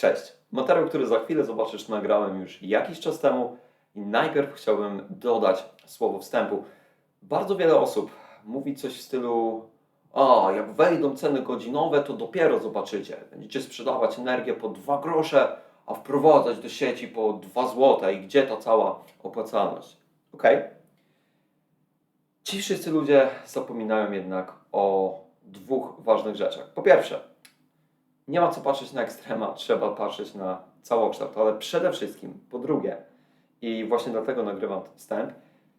Cześć. Materiał, który za chwilę zobaczysz, nagrałem już jakiś czas temu i najpierw chciałbym dodać słowo wstępu. Bardzo wiele osób mówi coś w stylu a, jak wejdą ceny godzinowe, to dopiero zobaczycie. Będziecie sprzedawać energię po 2 grosze, a wprowadzać do sieci po 2 złote i gdzie ta cała opłacalność? Ok? Ci wszyscy ludzie zapominają jednak o dwóch ważnych rzeczach. Po pierwsze, nie ma co patrzeć na ekstrema, trzeba patrzeć na całokształt, ale przede wszystkim, po drugie, i właśnie dlatego nagrywam ten wstęp,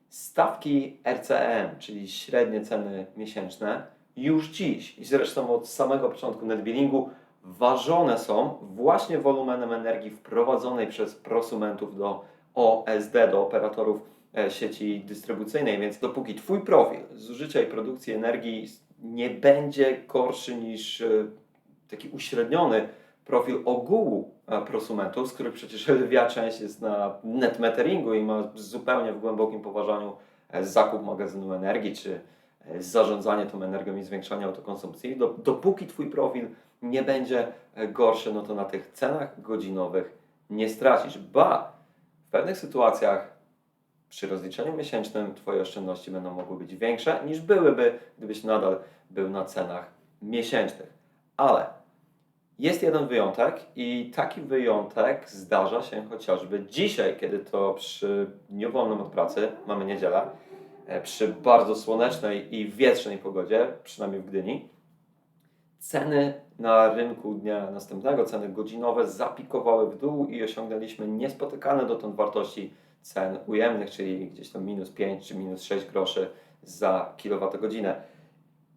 stawki RCM, czyli średnie ceny miesięczne, już dziś i zresztą od samego początku netbillingu ważone są właśnie wolumenem energii wprowadzonej przez prosumentów do OSD, do operatorów e, sieci dystrybucyjnej, więc dopóki Twój profil zużycia i produkcji energii nie będzie gorszy niż e, taki uśredniony profil ogółu e, prosumentów, z których przecież lwia część jest na net meteringu i ma zupełnie w głębokim poważaniu e, zakup magazynu energii, czy e, zarządzanie tą energią i zwiększanie autokonsumpcji, do, dopóki Twój profil nie będzie gorszy, no to na tych cenach godzinowych nie stracisz. Ba, w pewnych sytuacjach przy rozliczeniu miesięcznym Twoje oszczędności będą mogły być większe niż byłyby, gdybyś nadal był na cenach miesięcznych. Ale jest jeden wyjątek i taki wyjątek zdarza się chociażby dzisiaj, kiedy to przy dniu wolnym od pracy, mamy niedzielę, e, przy bardzo słonecznej i wietrznej pogodzie, przynajmniej w Gdyni, ceny na rynku dnia następnego, ceny godzinowe zapikowały w dół i osiągnęliśmy niespotykane dotąd wartości cen ujemnych, czyli gdzieś tam minus 5 czy minus 6 groszy za kilowatogodzinę.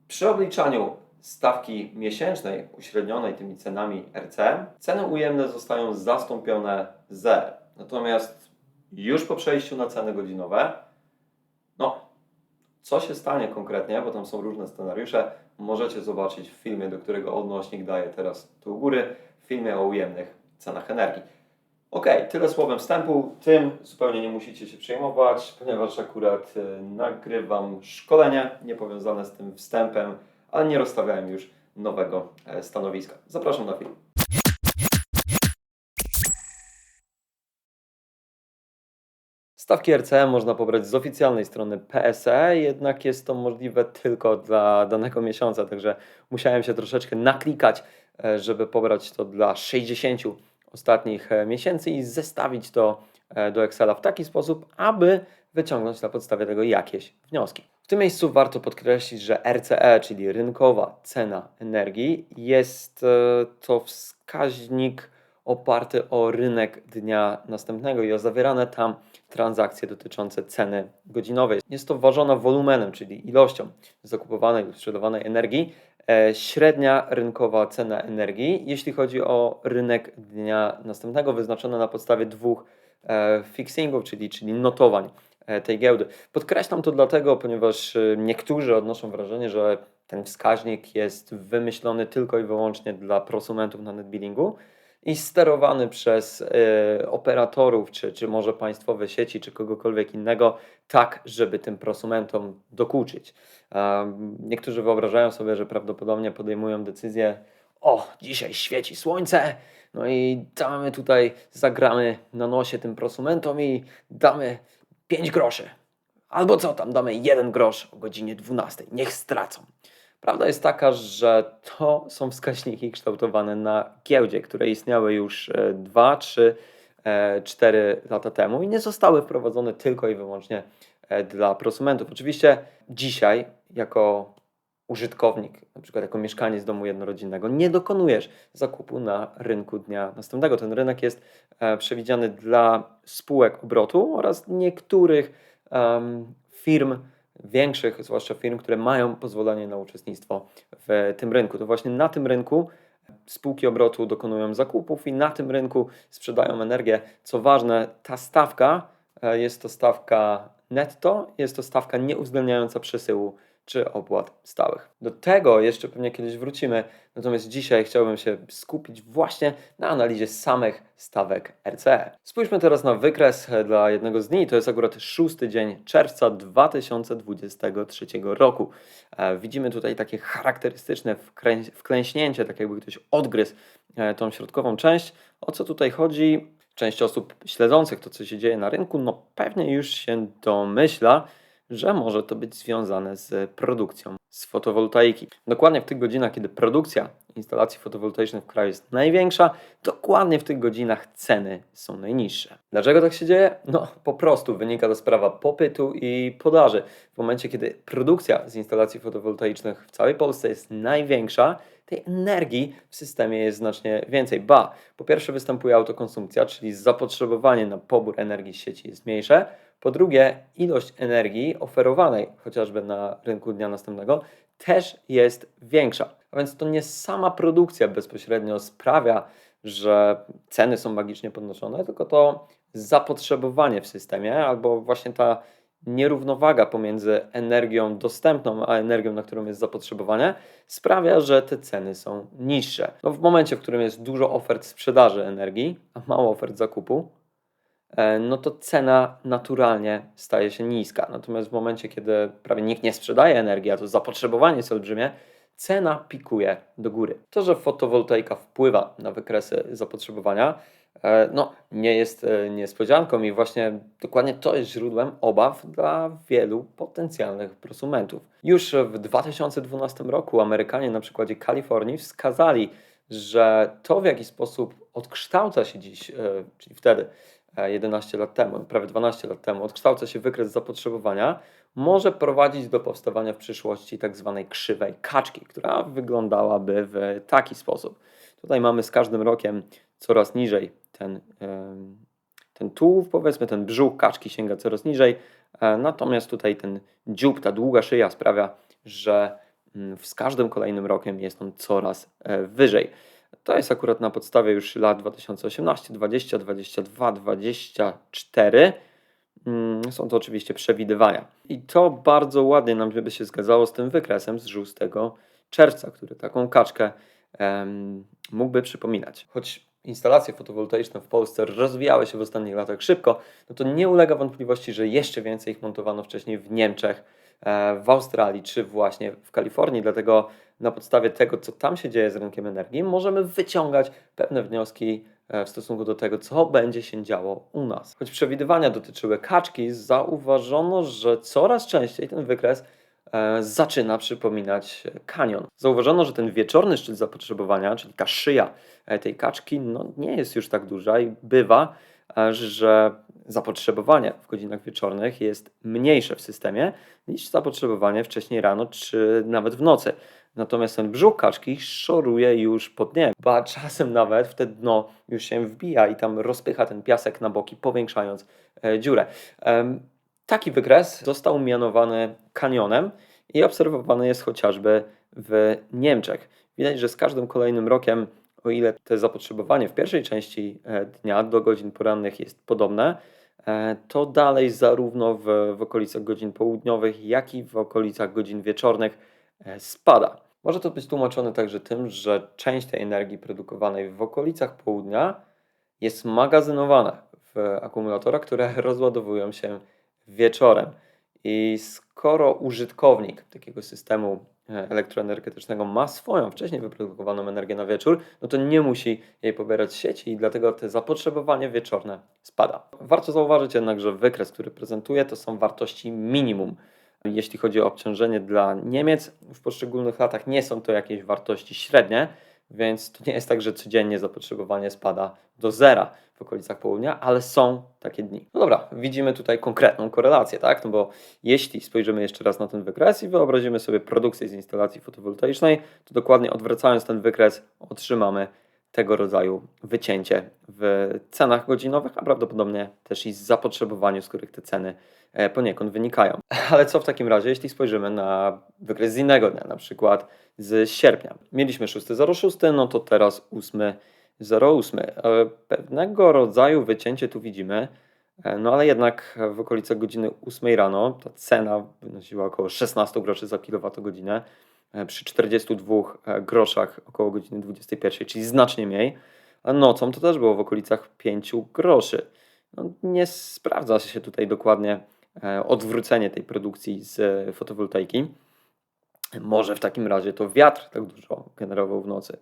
Przy obliczaniu stawki miesięcznej uśrednionej tymi cenami RCM, ceny ujemne zostają zastąpione zerem. Natomiast już po przejściu na ceny godzinowe, no, co się stanie konkretnie, bo tam są różne scenariusze, możecie zobaczyć w filmie, do którego odnośnik daję teraz tu u góry, w filmie o ujemnych cenach energii. Ok, tyle słowem wstępu. Tym zupełnie nie musicie się przejmować, ponieważ akurat y, nagrywam szkolenie niepowiązane z tym wstępem, ale nie rozstawiałem już nowego e, stanowiska. Zapraszam na film. Stawki RCM można pobrać z oficjalnej strony PSE, jednak jest to możliwe tylko dla danego miesiąca, także musiałem się troszeczkę naklikać, e, żeby pobrać to dla 60 ostatnich e, miesięcy i zestawić to do Excela w taki sposób, aby wyciągnąć na podstawie tego jakieś wnioski. W tym miejscu warto podkreślić, że RCE, czyli rynkowa cena energii, jest e, to wskaźnik oparty o rynek dnia następnego i o zawierane tam transakcje dotyczące ceny godzinowej. Jest to ważona wolumenem, czyli ilością zakupowanej lub sprzedawanej energii. E, Średnia rynkowa cena energii, jeśli chodzi o rynek dnia następnego, wyznaczona na podstawie dwóch e, fixingów, czyli, czyli notowań tej giełdy. Podkreślam to dlatego, ponieważ e, niektórzy odnoszą wrażenie, że ten wskaźnik jest wymyślony tylko i wyłącznie dla prosumentów na netbillingu i sterowany przez e, operatorów, czy, czy może państwowe sieci, czy kogokolwiek innego, tak, żeby tym prosumentom dokuczyć. Niektórzy wyobrażają sobie, że prawdopodobnie podejmują decyzję, o, dzisiaj świeci słońce, no i damy tutaj, zagramy na nosie tym prosumentom i damy 5 groszy. Albo co tam, damy 1 grosz o godzinie 12. Niech stracą. Prawda jest taka, że to są wskaźniki kształtowane na giełdzie, które istniały już 2, 3, 4 lata temu i nie zostały wprowadzone tylko i wyłącznie e, dla prosumentów. Oczywiście dzisiaj, jako użytkownik, na przykład jako mieszkaniec domu jednorodzinnego, nie dokonujesz zakupu na rynku dnia następnego. Ten rynek jest e, przewidziany dla spółek obrotu oraz niektórych firm większych, zwłaszcza firm, które mają pozwolenie na uczestnictwo w tym rynku. To właśnie na tym rynku spółki obrotu dokonują zakupów i na tym rynku sprzedają energię. Co ważne, ta stawka e, jest to stawka netto, jest to stawka nieuwzględniająca przesyłu czy opłat stałych. Do tego jeszcze pewnie kiedyś wrócimy, natomiast dzisiaj chciałbym się skupić właśnie na analizie samych stawek RCE. Spójrzmy teraz na wykres dla jednego z dni, to jest akurat szósty dzień czerwca 2023 roku. E, Widzimy tutaj takie charakterystyczne wklęśnięcie, tak jakby ktoś odgryzł e, tą środkową część. O co tutaj chodzi? Część osób śledzących to, co się dzieje na rynku, no pewnie już się domyśla, że może to być związane z produkcją z fotowoltaiki. Dokładnie w tych godzinach, kiedy produkcja instalacji fotowoltaicznych w kraju jest największa, dokładnie w tych godzinach ceny są najniższe. Dlaczego tak się dzieje? No po prostu wynika to sprawa popytu i podaży. W momencie, kiedy produkcja z instalacji fotowoltaicznych w całej Polsce jest największa, tej energii w systemie jest znacznie więcej. Ba, po pierwsze występuje autokonsumpcja, czyli zapotrzebowanie na pobór energii z sieci jest mniejsze. Po drugie, ilość energii oferowanej chociażby na rynku dnia następnego też jest większa. A więc to nie sama produkcja bezpośrednio sprawia, że ceny są magicznie podnoszone, tylko to zapotrzebowanie w systemie albo właśnie ta nierównowaga pomiędzy energią dostępną a energią, na którą jest zapotrzebowanie, sprawia, że te ceny są niższe. No w momencie, w którym jest dużo ofert sprzedaży energii, a mało ofert zakupu, no to cena naturalnie staje się niska. Natomiast w momencie, kiedy prawie nikt nie sprzedaje energii, a to zapotrzebowanie jest olbrzymie, cena pikuje do góry. To, że fotowoltaika wpływa na wykresy zapotrzebowania, e, no, nie jest e, niespodzianką i właśnie dokładnie to jest źródłem obaw dla wielu potencjalnych prosumentów. Już w 2012 roku Amerykanie na przykładzie Kalifornii wskazali, że to w jaki sposób odkształca się dziś, e, czyli wtedy e, 11 lat temu, prawie 12 lat temu, odkształca się wykres zapotrzebowania, może prowadzić do powstawania w przyszłości tak zwanej krzywej kaczki, która wyglądałaby w taki sposób. Tutaj mamy z każdym rokiem coraz niżej ten, ten tułów, powiedzmy, ten brzuch kaczki sięga coraz niżej, e, natomiast tutaj ten dziób, ta długa szyja sprawia, że mm, z każdym kolejnym rokiem jest on coraz e, wyżej. To jest akurat na podstawie już lat 2018, 20, 22, 24. Mm, Są to oczywiście przewidywania. I to bardzo ładnie nam by się zgadzało z tym wykresem z 6 czerwca, który taką kaczkę em, mógłby przypominać. Choć instalacje fotowoltaiczne w Polsce rozwijały się w ostatnich latach szybko, no to nie ulega wątpliwości, że jeszcze więcej ich montowano wcześniej w Niemczech, e, w Australii czy właśnie w Kalifornii. Dlatego na podstawie tego, co tam się dzieje z rynkiem energii, możemy wyciągać pewne wnioski e, w stosunku do tego, co będzie się działo u nas. Choć przewidywania dotyczyły kaczki, zauważono, że coraz częściej ten wykres e, zaczyna przypominać kanion. Zauważono, że ten wieczorny szczyt zapotrzebowania, czyli ta szyja e, tej kaczki, no, nie jest już tak duża i bywa, że zapotrzebowanie w godzinach wieczornych jest mniejsze w systemie niż zapotrzebowanie wcześniej rano czy nawet w nocy. Natomiast ten brzuch kaczki szoruje już po dnie, ba czasem nawet w te dno już się wbija i tam rozpycha ten piasek na boki, powiększając e, dziurę. Taki wykres został mianowany kanionem i obserwowany jest chociażby w Niemczech. Widać, że z każdym kolejnym rokiem, o ile to zapotrzebowanie w pierwszej części e, dnia do godzin porannych jest podobne, e, to dalej zarówno w, w okolicach godzin południowych, jak i w okolicach godzin wieczornych spada. Może to być tłumaczone także tym, że część tej energii produkowanej w okolicach południa jest magazynowana w akumulatorach, które rozładowują się wieczorem. I skoro użytkownik takiego systemu e, elektroenergetycznego ma swoją wcześniej wyprodukowaną energię na wieczór, no to nie musi jej pobierać sieci i dlatego to zapotrzebowanie wieczorne spada. Warto zauważyć jednak, że wykres, który prezentuję, to są wartości minimum. Jeśli chodzi o obciążenie dla Niemiec, w poszczególnych latach nie są to jakieś wartości średnie, więc to nie jest tak, że codziennie zapotrzebowanie spada do zera w okolicach południa, ale są takie dni. No dobra, widzimy tutaj konkretną korelację, tak? No bo jeśli spojrzymy jeszcze raz na ten wykres i wyobrazimy sobie produkcję z instalacji fotowoltaicznej, to dokładnie odwracając ten wykres otrzymamy tego rodzaju wycięcie w cenach godzinowych, a prawdopodobnie też i z zapotrzebowaniu, z których te ceny e, poniekąd wynikają. Ale co w takim razie, jeśli spojrzymy na wykres z innego dnia, na przykład z sierpnia? Mieliśmy 6.06, no to teraz 8.08. E, Pewnego rodzaju wycięcie tu widzimy. E, No ale jednak w okolicach godziny 8 rano ta cena wynosiła około 16 groszy za kilowatogodzinę, przy 42 groszach około godziny 21, czyli znacznie mniej. A nocą to też było w okolicach 5 groszy. No, nie sprawdza się tutaj dokładnie e, odwrócenie tej produkcji z e, fotowoltaiki. Może w takim razie to wiatr tak dużo generował w nocy.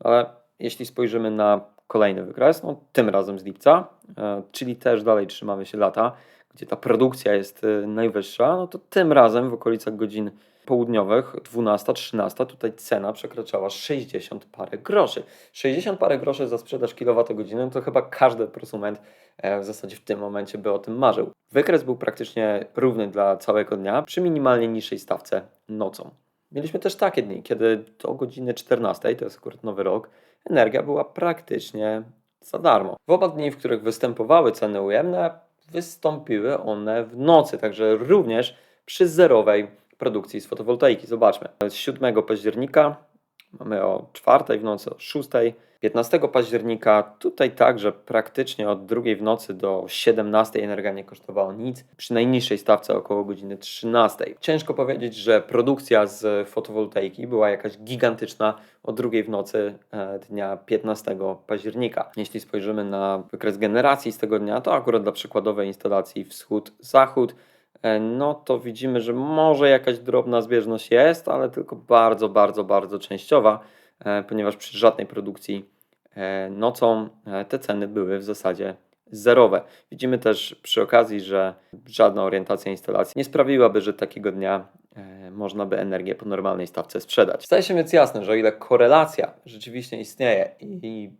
Ale jeśli spojrzymy na kolejny wykres, no tym razem z lipca, e, czyli też dalej trzymamy się lata, gdzie ta produkcja jest e, najwyższa, no to tym razem w okolicach godzin południowych, 12-13, tutaj cena przekraczała 60 parę groszy. 60 parę groszy za sprzedaż kilowatogodziny, to chyba każdy prosument e, w zasadzie w tym momencie by o tym marzył. Wykres był praktycznie równy dla całego dnia, przy minimalnie niższej stawce nocą. Mieliśmy też takie dni, kiedy do godziny 14, to jest akurat nowy rok, energia była praktycznie za darmo. W oba dni, w których występowały ceny ujemne, wystąpiły one w nocy, także również przy zerowej produkcji z fotowoltaiki. Zobaczmy, z 7 października mamy o 4 w nocy, o 6, 15 października tutaj także praktycznie od 2 w nocy do 17 energia nie kosztowała nic, przy najniższej stawce około godziny 13. Ciężko powiedzieć, że produkcja z fotowoltaiki była jakaś gigantyczna o 2 w nocy e, dnia 15 października. Jeśli spojrzymy na wykres generacji z tego dnia, to akurat dla przykładowej instalacji wschód-zachód, no to widzimy, że może jakaś drobna zbieżność jest, ale tylko bardzo, bardzo, bardzo częściowa, e, ponieważ przy żadnej produkcji e, nocą e, te ceny były w zasadzie zerowe. Widzimy też przy okazji, że żadna orientacja instalacji nie sprawiłaby, że takiego dnia e, można by energię po normalnej stawce sprzedać. Staje się więc jasne, że o ile korelacja rzeczywiście istnieje i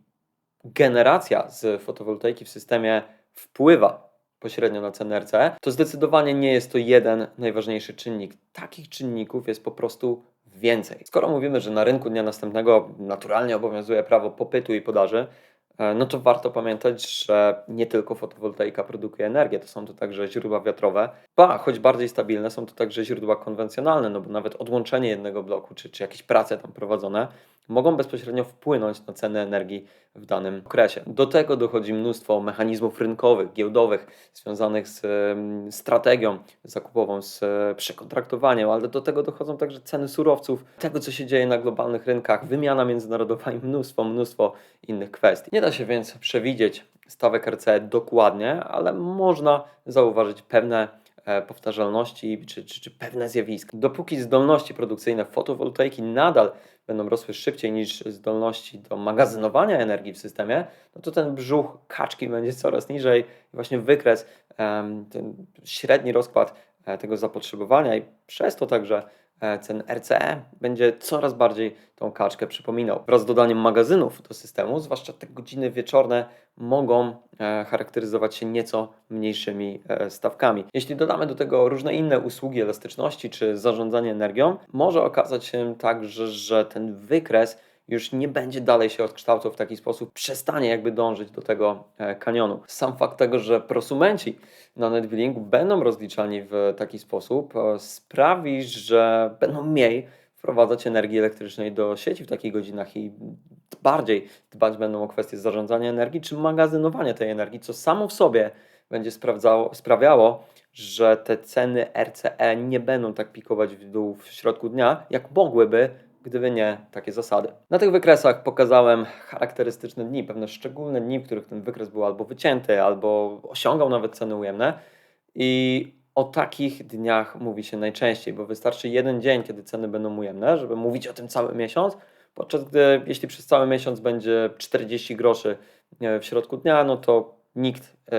generacja z fotowoltaiki w systemie wpływa pośrednio na cenę RCE, to zdecydowanie nie jest to jeden najważniejszy czynnik. Takich czynników jest po prostu więcej. Skoro mówimy, że na rynku dnia następnego naturalnie obowiązuje prawo popytu i podaży, e, no to warto pamiętać, że nie tylko fotowoltaika produkuje energię, to są to także źródła wiatrowe, ba, choć bardziej stabilne są to także źródła konwencjonalne, no bo nawet odłączenie jednego bloku, czy, czy jakieś prace tam prowadzone, mogą bezpośrednio wpłynąć na cenę energii w danym okresie. Do tego dochodzi mnóstwo mechanizmów rynkowych, giełdowych, związanych z strategią zakupową, z e, przekontraktowaniem, ale do tego dochodzą także ceny surowców, tego co się dzieje na globalnych rynkach, wymiana międzynarodowa i mnóstwo, mnóstwo innych kwestii. Nie da się więc przewidzieć stawek RCE dokładnie, ale można zauważyć pewne powtarzalności czy, czy, czy pewne zjawiska. Dopóki zdolności produkcyjne fotowoltaiki nadal będą rosły szybciej niż zdolności do magazynowania energii w systemie, no to ten brzuch kaczki będzie coraz niżej i właśnie wykres, ten średni rozkład e, tego zapotrzebowania i przez to także e, cen RCE będzie coraz bardziej tą kaczkę przypominał. Wraz z dodaniem magazynów do systemu, zwłaszcza te godziny wieczorne, mogą e, charakteryzować się nieco mniejszymi e, stawkami. Jeśli dodamy do tego różne inne usługi elastyczności czy zarządzanie energią, może okazać się także, że ten wykres już nie będzie dalej się odkształcał w taki sposób, przestanie jakby dążyć do tego e, kanionu. Sam fakt tego, że prosumenci na NetBillingu będą rozliczani w taki sposób, e, sprawi, że będą mniej wprowadzać energii elektrycznej do sieci w takich godzinach i bardziej dbać będą o kwestie zarządzania energii czy magazynowania tej energii, co samo w sobie będzie sprawiało, że te ceny RCE nie będą tak pikować w dół w środku dnia, jak mogłyby, gdyby nie takie zasady. Na tych wykresach pokazałem charakterystyczne dni, pewne szczególne dni, w których ten wykres był albo wycięty, albo osiągał nawet ceny ujemne. I o takich dniach mówi się najczęściej, bo wystarczy jeden dzień, kiedy ceny będą ujemne, żeby mówić o tym cały miesiąc, podczas gdy jeśli przez cały miesiąc będzie 40 groszy e, w środku dnia, no to nikt e,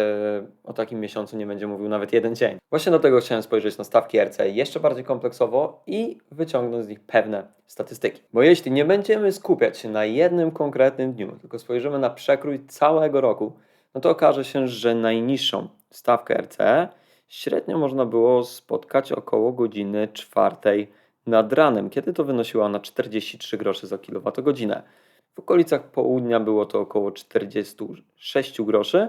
o takim miesiącu nie będzie mówił nawet jeden dzień. Właśnie do tego chciałem spojrzeć na stawki RC jeszcze bardziej kompleksowo i wyciągnąć z nich pewne statystyki. Bo jeśli nie będziemy skupiać się na jednym konkretnym dniu, tylko spojrzymy na przekrój całego roku, no to okaże się, że najniższą stawkę RCE średnio można było spotkać około godziny czwartej nad ranem, kiedy to wynosiła ona 43 groszy za kilowatogodzinę. W okolicach południa było to około 46 groszy,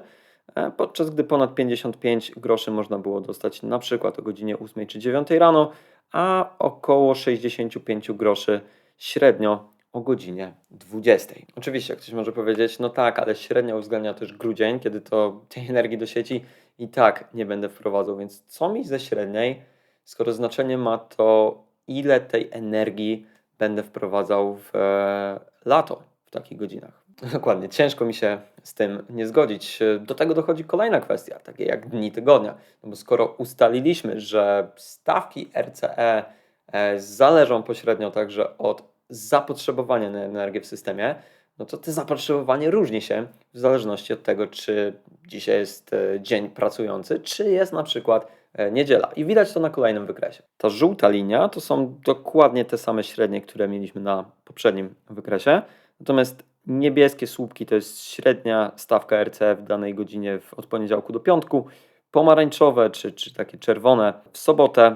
e, podczas gdy ponad 55 groszy można było dostać na przykład o godzinie 8 czy 9 rano, a około 65 groszy średnio o godzinie 20. Oczywiście ktoś może powiedzieć, no tak, ale średnio uwzględnia też grudzień, kiedy to tej energii do sieci i tak nie będę wprowadzał, więc co mi ze średniej, skoro znaczenie ma to, ile tej energii będę wprowadzał w e, lato w takich godzinach. Dokładnie, ciężko mi się z tym nie zgodzić. Do tego dochodzi kolejna kwestia, takie jak dni tygodnia. No bo skoro ustaliliśmy, że stawki RCE e, zależą pośrednio także od zapotrzebowania na energię w systemie, no to to zapotrzebowanie różni się w zależności od tego, czy dzisiaj jest e, dzień pracujący, czy jest na przykład e, niedziela. I widać to na kolejnym wykresie. Ta żółta linia to są dokładnie te same średnie, które mieliśmy na poprzednim wykresie. Natomiast niebieskie słupki to jest średnia stawka RCE w danej godzinie od poniedziałku do piątku. Pomarańczowe czy, czy takie czerwone w sobotę,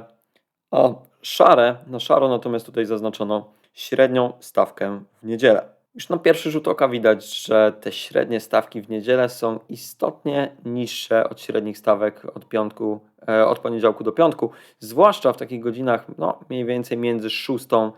a szare, na szaro natomiast tutaj zaznaczono średnią stawkę w niedzielę. Już na pierwszy rzut oka widać, że te średnie stawki w niedzielę są istotnie niższe od średnich stawek od piątku, e, od poniedziałku do piątku, zwłaszcza w takich godzinach no, mniej więcej między 6 a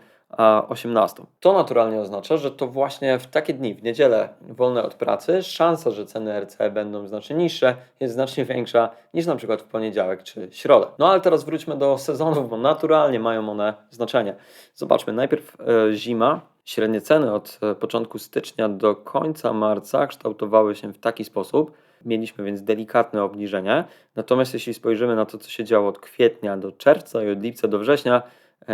18. To naturalnie oznacza, że to właśnie w takie dni, w niedzielę wolne od pracy, szansa, że ceny RCE będą znacznie niższe, jest znacznie większa niż na przykład w poniedziałek czy środę. No ale teraz wróćmy do sezonów, bo naturalnie mają one znaczenie. Zobaczmy, najpierw e, zima. Średnie ceny od e, początku stycznia do końca marca kształtowały się w taki sposób, Mieliśmy więc delikatne obniżenie. Natomiast jeśli spojrzymy na to, co się działo od kwietnia do czerwca i od lipca do września,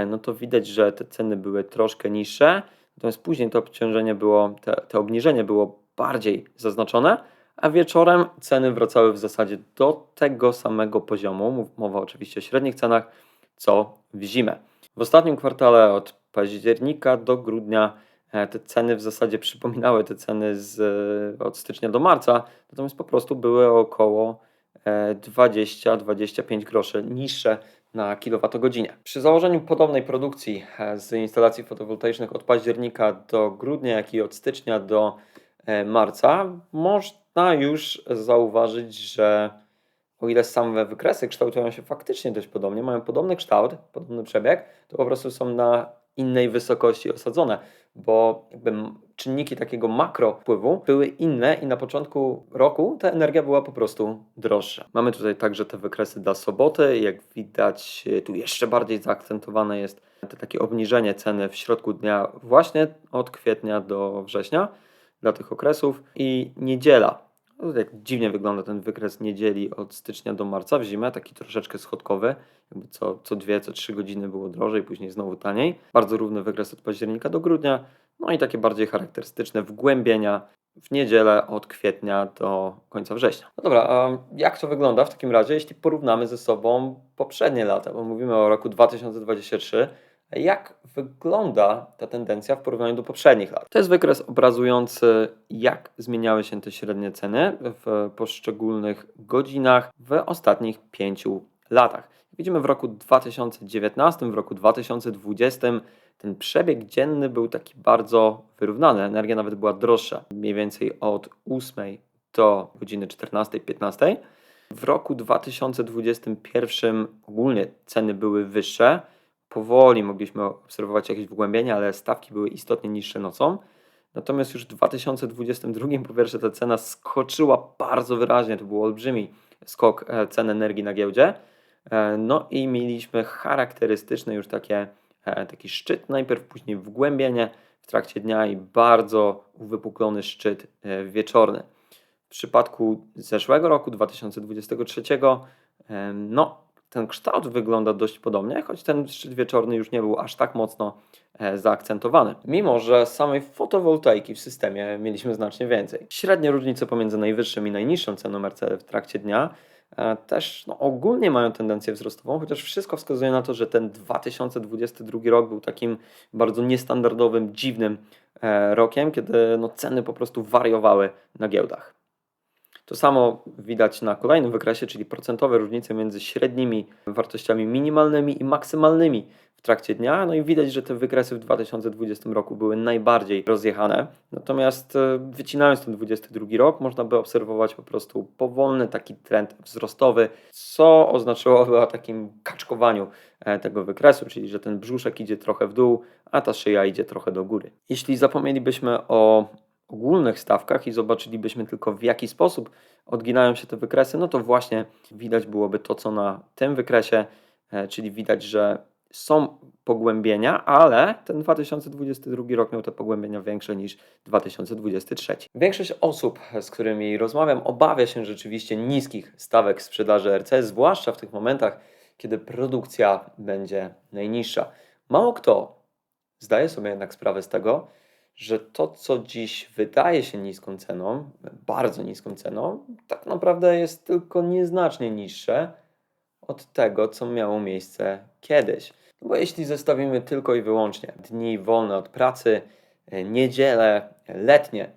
no to widać, że te ceny były troszkę niższe, natomiast później to obciążenie było, te, te obniżenie było bardziej zaznaczone, a wieczorem ceny wracały w zasadzie do tego samego poziomu, mowa oczywiście o średnich cenach, co w zimę. W ostatnim kwartale od października do grudnia e, te ceny w zasadzie przypominały te ceny z, od stycznia do marca, natomiast po prostu były około 20-25 e, groszy niższe na kilowatogodzinę. Przy założeniu podobnej produkcji e, z instalacji fotowoltaicznych od października do grudnia, jak i od stycznia do e, marca, można już zauważyć, że o ile same wykresy kształtują się faktycznie dość podobnie, mają podobny kształt, podobny przebieg, to po prostu są na innej wysokości osadzone, bo jakby czynniki takiego makro wpływu były inne i na początku roku ta energia była po prostu droższa. Mamy tutaj także te wykresy dla soboty. Jak widać, tu jeszcze bardziej zaakcentowane jest to takie obniżenie ceny w środku dnia właśnie od kwietnia do września dla tych okresów i niedziela jak dziwnie wygląda ten wykres niedzieli od stycznia do marca w zimę, taki troszeczkę schodkowy, jakby co, co dwie, co trzy godziny było drożej, później znowu taniej. Bardzo równy wykres od października do grudnia, no i takie bardziej charakterystyczne wgłębienia w niedzielę od kwietnia do końca września. No dobra, a jak to wygląda w takim razie, jeśli porównamy ze sobą poprzednie lata, bo mówimy o roku 2023, jak wygląda ta tendencja w porównaniu do poprzednich lat. To jest wykres obrazujący, jak zmieniały się te średnie ceny w poszczególnych godzinach w ostatnich pięciu latach. Widzimy w roku 2019, w roku 2020 ten przebieg dzienny był taki bardzo wyrównany. Energia nawet była droższa, mniej więcej od 8 do godziny 14-15. W roku 2021 ogólnie ceny były wyższe powoli mogliśmy obserwować jakieś wgłębienie, ale stawki były istotnie niższe nocą. Natomiast już w 2022 po pierwsze ta cena skoczyła bardzo wyraźnie, to był olbrzymi skok e, cen energii na giełdzie. E, no i mieliśmy charakterystyczny już takie, e, taki szczyt, najpierw później wgłębienie w trakcie dnia i bardzo uwypuklony szczyt wieczorny. W przypadku zeszłego roku, 2023, no ten kształt wygląda dość podobnie, choć ten szczyt wieczorny już nie był aż tak mocno e, zaakcentowany. Mimo, że samej fotowoltaiki w systemie mieliśmy znacznie więcej. Średnie różnice pomiędzy najwyższą i najniższą ceną RC w trakcie dnia e, też no, ogólnie mają tendencję wzrostową, chociaż wszystko wskazuje na to, że ten 2022 rok był takim bardzo niestandardowym, dziwnym e, rokiem, kiedy no, ceny po prostu wariowały na giełdach. To samo widać na kolejnym wykresie, czyli procentowe różnice między średnimi wartościami minimalnymi i maksymalnymi w trakcie dnia. No i widać, że te wykresy w 2020 roku były najbardziej rozjechane. Natomiast e, wycinając ten 2022 rok, można by obserwować po prostu powolny taki trend wzrostowy, co oznaczyłoby o takim kaczkowaniu e, tego wykresu, czyli że ten brzuszek idzie trochę w dół, a ta szyja idzie trochę do góry. Jeśli zapomnielibyśmy o ogólnych stawkach i zobaczylibyśmy tylko w jaki sposób odginają się te wykresy, no to właśnie widać byłoby to, co na tym wykresie, e, czyli widać, że są pogłębienia, ale ten 2022 rok miał te pogłębienia większe niż 2023. Większość osób, z którymi rozmawiam, obawia się rzeczywiście niskich stawek sprzedaży RC, zwłaszcza w tych momentach, kiedy produkcja będzie najniższa. Mało kto zdaje sobie jednak sprawę z tego, że to, co dziś wydaje się niską ceną, bardzo niską ceną, tak naprawdę jest tylko nieznacznie niższe od tego, co miało miejsce kiedyś. No bo jeśli zestawimy tylko i wyłącznie dni wolne od pracy, niedzielę, letnie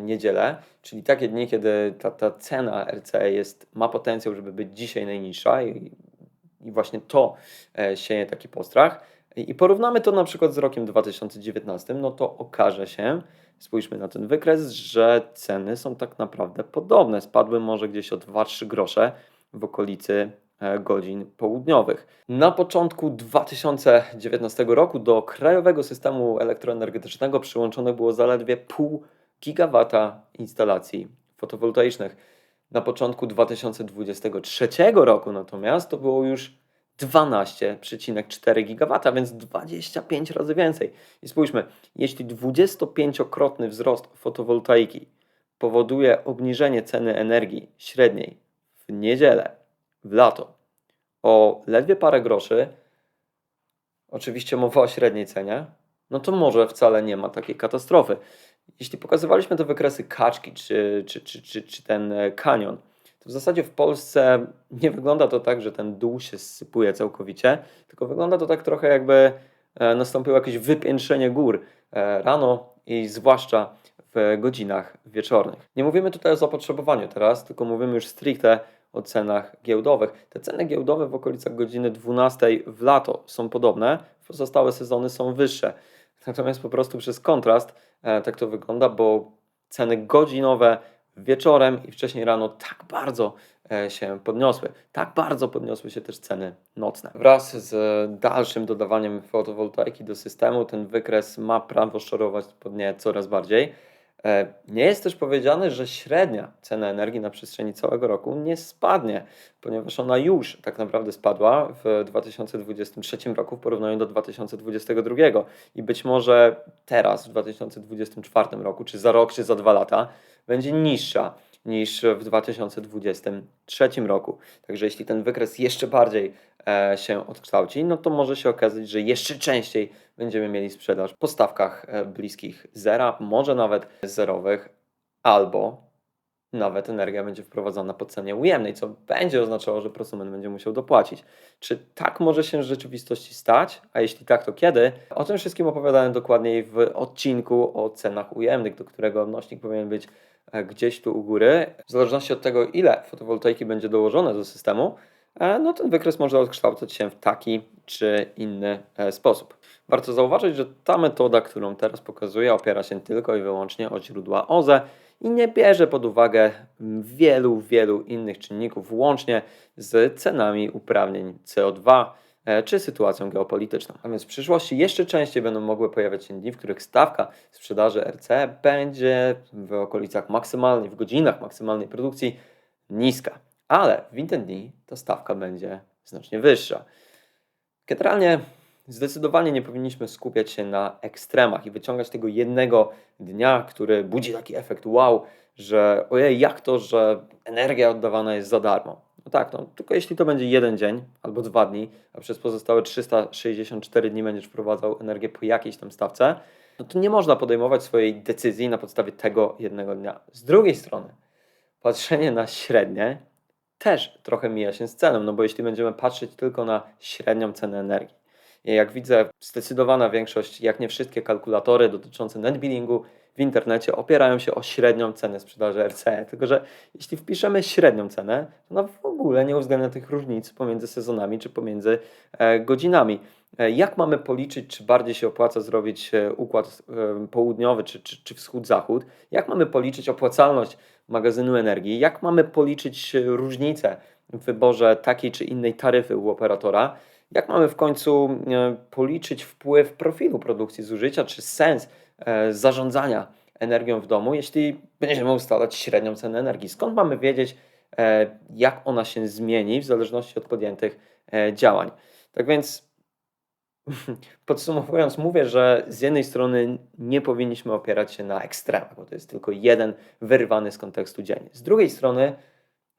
niedzielę, czyli takie dni, kiedy ta, ta cena RCE jest, ma potencjał, żeby być dzisiaj najniższa i, i właśnie to e, sieje taki postrach, i porównamy to na przykład z rokiem 2019, no to okaże się, spójrzmy na ten wykres, że ceny są tak naprawdę podobne. Spadły może gdzieś o 2-3 grosze w okolicy e, godzin południowych. Na początku 2019 roku do krajowego systemu elektroenergetycznego przyłączone było zaledwie pół gigawata instalacji fotowoltaicznych. Na początku 2023 roku natomiast to było już 12,4 GW, więc 25 razy więcej. I spójrzmy, jeśli 25-krotny wzrost fotowoltaiki powoduje obniżenie ceny energii średniej w niedzielę, w lato o ledwie parę groszy, oczywiście mowa o średniej cenie, no to może wcale nie ma takiej katastrofy. Jeśli pokazywaliśmy te wykresy kaczki czy, czy, czy, czy, czy ten kanion, to w zasadzie w Polsce nie wygląda to tak, że ten dół się sypuje całkowicie, tylko wygląda to tak trochę jakby e, nastąpiło jakieś wypiętrzenie gór e, rano i zwłaszcza w godzinach wieczornych. Nie mówimy tutaj o zapotrzebowaniu teraz, tylko mówimy już stricte o cenach giełdowych. Te ceny giełdowe w okolicach godziny 12 w lato są podobne, w pozostałe sezony są wyższe. Natomiast po prostu przez kontrast e, tak to wygląda, bo ceny godzinowe wieczorem i wcześniej rano tak bardzo e, się podniosły. Tak bardzo podniosły się też ceny nocne. Wraz z dalszym dodawaniem fotowoltaiki do systemu ten wykres ma prawo szorować pod nie coraz bardziej. E, nie jest też powiedziane, że średnia cena energii na przestrzeni całego roku nie spadnie, ponieważ ona już tak naprawdę spadła w 2023 roku w porównaniu do 2022 i być może teraz w 2024 roku, czy za rok, czy za dwa lata będzie niższa niż w 2023 roku. Także jeśli ten wykres jeszcze bardziej e, się odkształci, no to może się okazać, że jeszcze częściej będziemy mieli sprzedaż po stawkach e, bliskich zera, może nawet zerowych, albo nawet energia będzie wprowadzana po cenie ujemnej, co będzie oznaczało, że prosument będzie musiał dopłacić. Czy tak może się w rzeczywistości stać? A jeśli tak, to kiedy? O tym wszystkim opowiadałem dokładniej w odcinku o cenach ujemnych, do którego odnośnik powinien być gdzieś tu u góry, w zależności od tego, ile fotowoltaiki będzie dołożone do systemu, e, no ten wykres może odkształcać się w taki czy inny e, sposób. Warto zauważyć, że ta metoda, którą teraz pokazuję, opiera się tylko i wyłącznie o źródła OZE i nie bierze pod uwagę wielu, wielu innych czynników, łącznie z cenami uprawnień CO2, E, czy sytuacją geopolityczną. A więc w przyszłości jeszcze częściej będą mogły pojawiać się dni, w których stawka sprzedaży RC będzie w okolicach maksymalnej, w godzinach maksymalnej produkcji niska. Ale w inne dni ta stawka będzie znacznie wyższa. Generalnie zdecydowanie nie powinniśmy skupiać się na ekstremach i wyciągać tego jednego dnia, który budzi taki efekt wow, że ojej, jak to, że energia oddawana jest za darmo. No tak, no, tylko jeśli to będzie jeden dzień albo dwa dni, a przez pozostałe 364 dni będziesz wprowadzał energię po jakiejś tam stawce, no to nie można podejmować swojej decyzji na podstawie tego jednego dnia. Z drugiej strony, patrzenie na średnie też trochę mija się z ceną, no bo jeśli będziemy patrzeć tylko na średnią cenę energii, jak widzę, zdecydowana większość, jak nie wszystkie kalkulatory dotyczące netbillingu w internecie opierają się o średnią cenę sprzedaży RCE. Tylko, że jeśli wpiszemy średnią cenę, to ona w ogóle nie uwzględnia tych różnic pomiędzy sezonami czy pomiędzy e, godzinami. E, jak mamy policzyć, czy bardziej się opłaca zrobić e, układ południowy czy, czy, czy wschód-zachód? Jak mamy policzyć opłacalność magazynu energii? Jak mamy policzyć różnice w wyborze takiej czy innej taryfy u operatora? Jak mamy w końcu policzyć wpływ profilu produkcji zużycia, czy sens zarządzania energią w domu, jeśli będziemy ustalać średnią cenę energii? Skąd mamy wiedzieć, e, jak ona się zmieni w zależności od podjętych e, działań? Tak więc Podsumowując, mówię, że z jednej strony nie powinniśmy opierać się na ekstremach, bo to jest tylko jeden wyrwany z kontekstu dzień. Z drugiej strony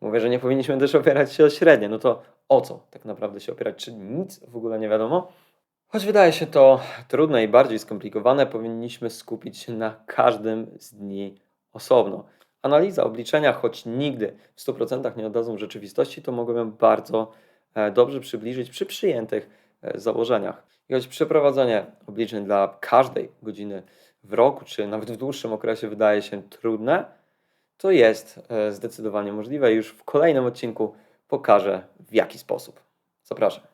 mówię, że nie powinniśmy też opierać się o średnie. No to o co tak naprawdę się opierać? Czy nic w ogóle nie wiadomo? Choć wydaje się to trudne i bardziej skomplikowane, powinniśmy skupić się na każdym z dni osobno. Analiza, obliczenia, choć nigdy w 100% nie oddadzą rzeczywistości, to mogą bardzo e, dobrze przybliżyć przy przyjętych e, założeniach. I choć przeprowadzenie obliczeń dla każdej godziny w roku, czy nawet w dłuższym okresie wydaje się trudne, to jest e, zdecydowanie możliwe. Już w kolejnym odcinku pokażę w jaki sposób. Zapraszam.